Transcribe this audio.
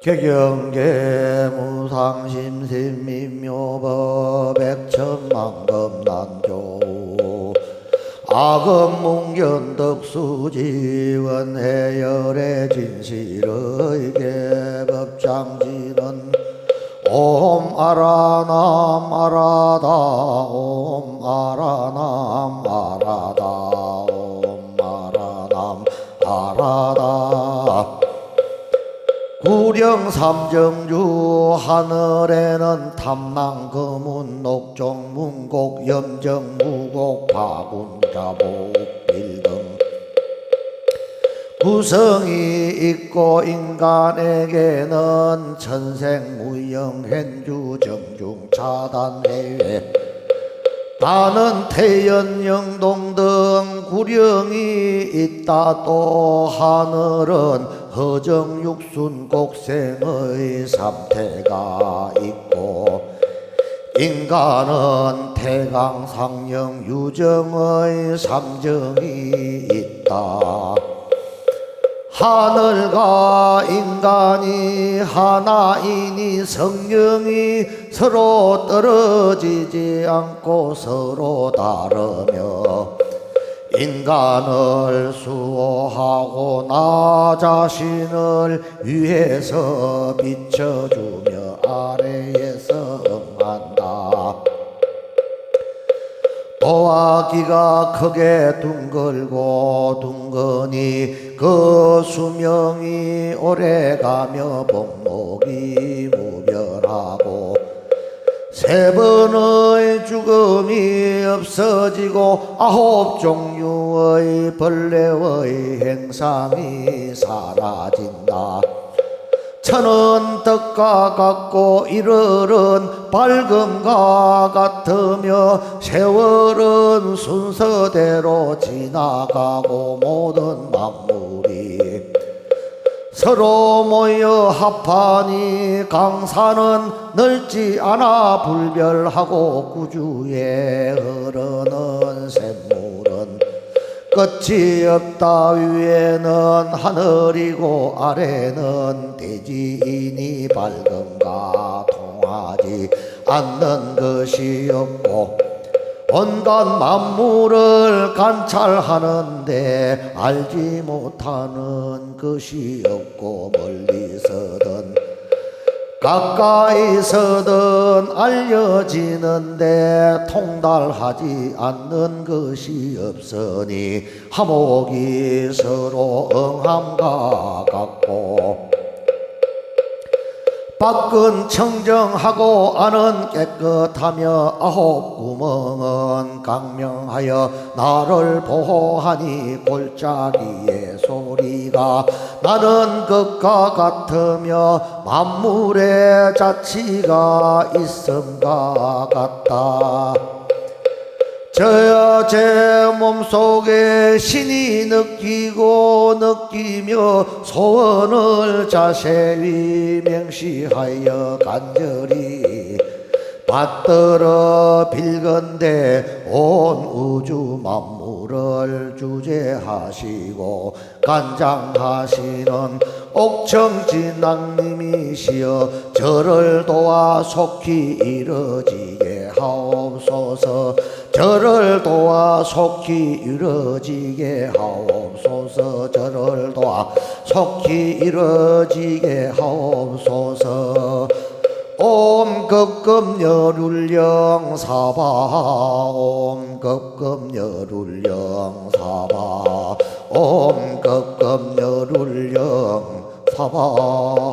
개경계 무상심심민묘법 백천만금난조 악음문견덕수지원 해열의 진실의 개법장지는 옴 아라남 아라다 옴 아라남 아라다 옴 아라남 아라다 구령 삼정주 하늘에는 탐낭 금운 녹종 문곡 염정 무곡 바군자복 빌등 구성이 있고 인간에게는 천생무영 행주 정중 차단 해외. 나는 태연 영동 등 구령이 있다 또 하늘은 허정 육순 곡생의 삼태가 있고 인간은 태강상령 유정의 삼정이 있다. 하늘과 인간이 하나이니 성령이 서로 떨어지지 않고 서로 다르며 인간을 수호하고 나 자신을 위해서 비춰주며 아래에서 응한다. 보아기가 크게 둥글고 둥근히 그 수명이 오래가며 복목이 무별하고 세 번의 죽음이 없어지고 아홉 종류의 벌레의 행상이 사라진다. 천은 떡과 같고 일월은 밝음과 같으며 세월은 순서대로 지나가고 모든 만물이 서로 모여 합하니 강산은 넓지 않아 불별하고 구주에 흐르는 샘물은 끝이 없다 위에는 하늘이고 아래는 대지이니 밝음과 통하지 않는 것이 없고 온갖 만물을 관찰하는데 알지 못하는 것이 없고 멀리서든 가까이서든 알려지는데 통달하지 않는 것이 없으니 화목이 서로 응함과 같고 밖은 청정하고 안은 깨끗하며 아홉 구멍은 강명하여 나를 보호하니 골짜기의 소리가 나는 것과 같으며 만물의 자치가 있음과 같다. 저야 제 몸속에 신이 느끼고 느끼며 소원을 자세히 맹시하여 간절히 받들어 빌건대 온 우주 만물을 주제하시고 간장하시는 옥청진낭님이시여 저를 도와 속히 이루어지게 하옵소서. 저를 도와 속히 이루어지게 하옵소서. 저를 도와 속히 이루어지게 하옵소서. 옴 급급여룰령 사바. 옴 급급여룰령 사바. 옴 급급여룰령 사바